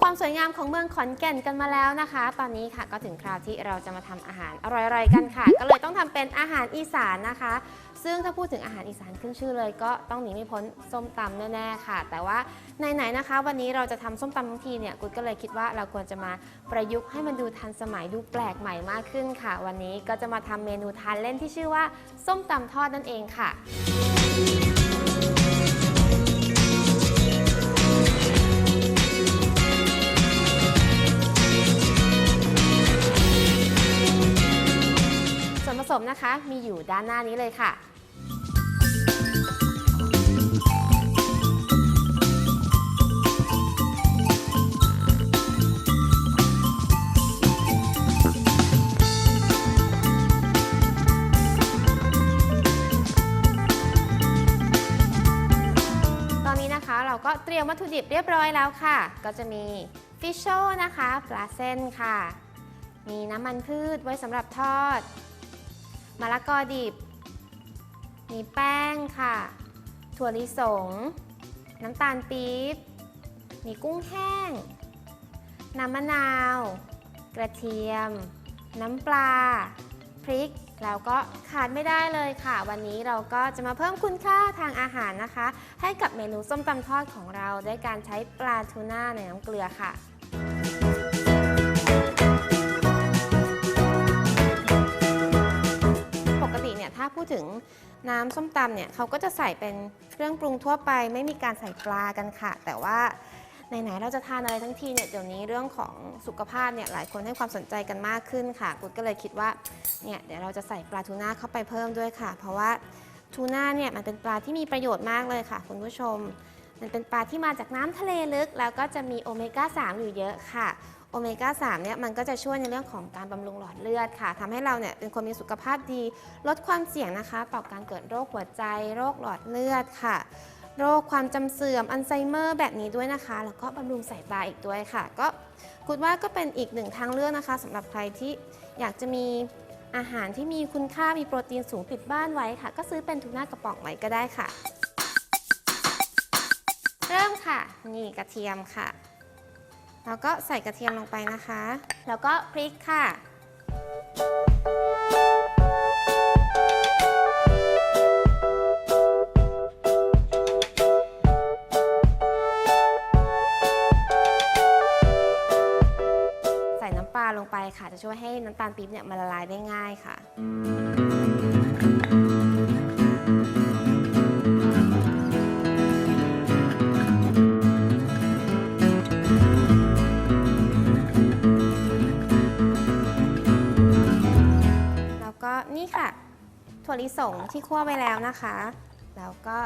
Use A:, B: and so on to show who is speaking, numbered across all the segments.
A: ความสวยงามของเมืองขอนแก่นกันมาแล้วนะคะ ตอนนี้ค่ะก็ถึงคราวที่เราจะมาทำอาหารอร่อยๆกันค่ะ ก็เลยต้องทำเป็นอาหารอีสานนะคะ ซึ่งถ้าพูดถึงอาหารอีสานขึ้นชื่อเลย ก็ต้องหนีไม่พ้นส้มตำแน่ๆค่ะ แต่ว่าไหนๆนะคะ วันนี้เราจะทำส้มตำทั้งทีเนี่ยกุดก็เลยคิดว่าเราควรจะมาประยุกต์ให้มันดูทันสมัยดูแปลกใหม่มากขึ้นค่ะ วันนี้ก็จะมาทำเมนูทานเล่นที่ชื่อว่า ส้มตำทอดนั่นเองค่ะ สมนะคะ มีอยู่ด้านหน้านี้เลยค่ะ ตอนนี้นะคะเราก็เตรียมวัตถุดิบเรียบร้อยแล้วค่ะ ก็จะมีฟิชโชนะคะ ปลาเส้นค่ะ มีน้ำมันพืชไว้สำหรับทอด มะละกอดิบ มีแป้งค่ะ ถั่วลิสง น้ำตาลปี๊บ มีกุ้งแห้ง น้ำมะนาว กระเทียม น้ำปลา พริก แล้วก็ขาดไม่ได้เลยค่ะ วันนี้เราก็จะมาเพิ่มคุณค่าทางอาหารนะคะ ให้กับเมนูส้มตำทอดของเราด้วยการใช้ปลาทูน่าในน้ำเกลือค่ะ ถึงน้ำส้มตำเนี่ยเขาก็จะใส่เป็นเครื่องปรุงทั่วไป ไม่มีการใส่ปลากันค่ะ แต่ว่าไหนๆเราจะทานอะไรทั้งทีเนี่ยเดี๋ยวนี้เรื่องของสุขภาพเนี่ยหลายคนให้ความสนใจกันมากขึ้นค่ะกุดก็เลยคิดว่าเนี่ยเดี๋ยวเราจะใส่ปลาทูน่าเข้าไปเพิ่มด้วยค่ะ เพราะว่าทูน่าเนี่ยมันเป็นปลาที่มีประโยชน์มากเลยค่ะ คุณผู้ชม มันเป็นปลาที่มาจากน้ำทะเลลึก แล้วก็จะมีโอเมก้า3อยู่เยอะค่ะ โอเมก้า3เนี่ยมันก็จะช่วยในเรื่องของการบำรุงหลอดเลือดค่ะทำให้เราเนี่ยเป็นคนมีสุขภาพดี ลดความเสี่ยงนะคะต่อการเกิดโรคหัวใจ โรคหลอดเลือดค่ะ โรคความจำเสื่อมอัลไซเมอร์แบบนี้ด้วยนะคะ แล้วก็บำรุงสายตาอีกด้วยค่ะ ก็คุณว่าก็เป็นอีกหนึ่งทางเลือกนะคะสำหรับใครที่อยากจะมีอาหารที่มีคุณค่ามีโปรตีนสูงติดบ้านไว้ค่ะ ก็ซื้อเป็นทูน่ากระป๋องไว้ก็ได้ค่ะ เริ่มค่ะ นี่กระเทียมค่ะ แล้วก็ใส่กระเทียมลงไปนะคะ แล้วก็พริกค่ะ ใส่น้ำปลาลงไปค่ะ จะช่วยให้น้ำตาลปี๊บเนี่ยมันละลายได้ง่ายค่ะ นี่ค่ะ ถั่วลิสงที่คั่วไปแล้วนะคะ แล้วก็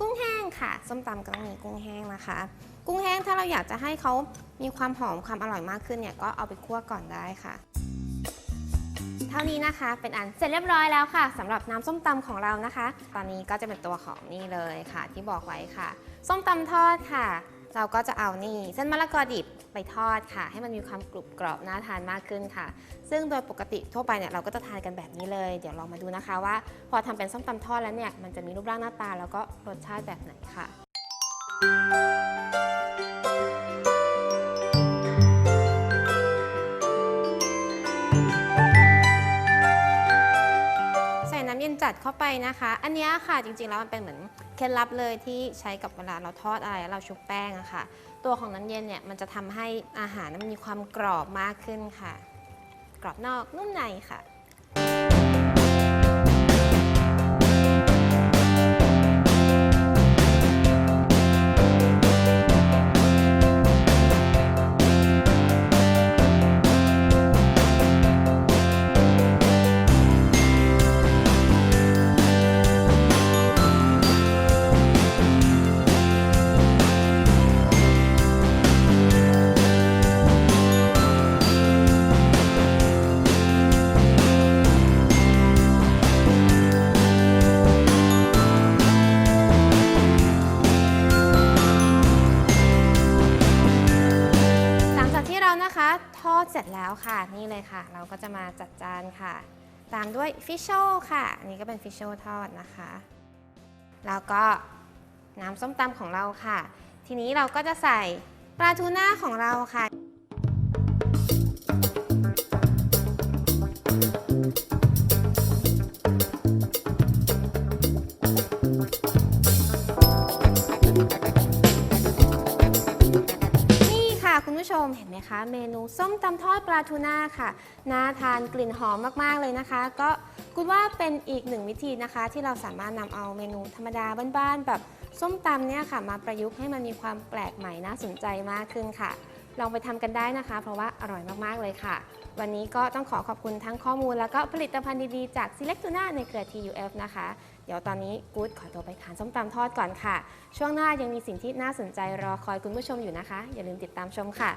A: กุ้งแห้งค่ะ ส้มตำก็ต้องมีกุ้งแห้งนะคะ กุ้งแห้งถ้าเราอยากจะให้เขามีความหอมความอร่อยมากขึ้นเนี่ยก็เอาไปคั่วก่อนได้ค่ะ เท่านี้นะคะ เป็นอันเสร็จเรียบร้อยแล้วค่ะสำหรับน้ำส้มตำของเรานะคะ ตอนนี้ก็จะเป็นตัวของนี่เลยค่ะ ที่บอกไว้ค่ะ ส้มตำทอดค่ะ เราก็จะเอานี่เส้นมะละกอดิบไปทอดค่ะ ให้มันมีความกรุบกรอบน่าทานมากขึ้นค่ะ ซึ่งโดยปกติทั่วไปเนี่ยเราก็จะทานกันแบบนี้เลย เดี๋ยวลองมาดูนะคะว่า พอทำเป็นส้มตำทอดแล้วเนี่ยมันจะมีรูปร่างหน้าตา แล้วก็รสชาติแบบไหนค่ะ จัดเข้าไปนะคะ อันนี้ค่ะจริงๆแล้วมันเป็นเหมือนเคล็ดลับเลยที่ใช้กับเวลาเราทอดอะไรเราชุบแป้งอะค่ะ ตัวของน้ำเย็นเนี่ยมันจะทำให้อาหารมันมีความกรอบมากขึ้นค่ะ กรอบนอกนุ่มในค่ะ ดเสร็จแล้วค่ะ นี่เลยค่ะ เราก็จะมาจัดจานค่ะ ตามด้วยฟิชโชค่ะ อันนี้ก็เป็นฟิชโชทอดนะคะ แล้วก็น้ำส้มตำของเราค่ะ ทีนี้เราก็จะใส่ปลาทูน่าของเราค่ะ นไหมคะ เมนูส้มตำทอดปลาทูน่าค่ะน่าทานกลิ่นหอมมากๆเลยนะคะ ก็คุณว่าเป็นอีกหนึ่งวิธีนะคะ ที่เราสามารถนำเอาเมนูธรรมดาบ้านๆแบบส้มตำเนี่ยค่ะ มาประยุกต์ให้มันมีความแปลกใหม่น่าสนใจมากขึ้นค่ะ ลองไปทำกันได้นะคะ เพราะว่าอร่อยมากๆเลยค่ะ วันนี้ก็ต้องขอขอบคุณทั้งข้อมูล แล้วก็ผลิตภัณฑ์ดีๆจาก Select Tuna ในเครือ TUF นะคะ เดี๋ยวตอนนี้กู๊ดขอตัวไปทานส้มตำทอดก่อนค่ะ ช่วงหน้ายังมีสิ่งที่น่าสนใจรอคอยคุณผู้ชมอยู่นะคะ อย่าลืมติดตามชมค่ะ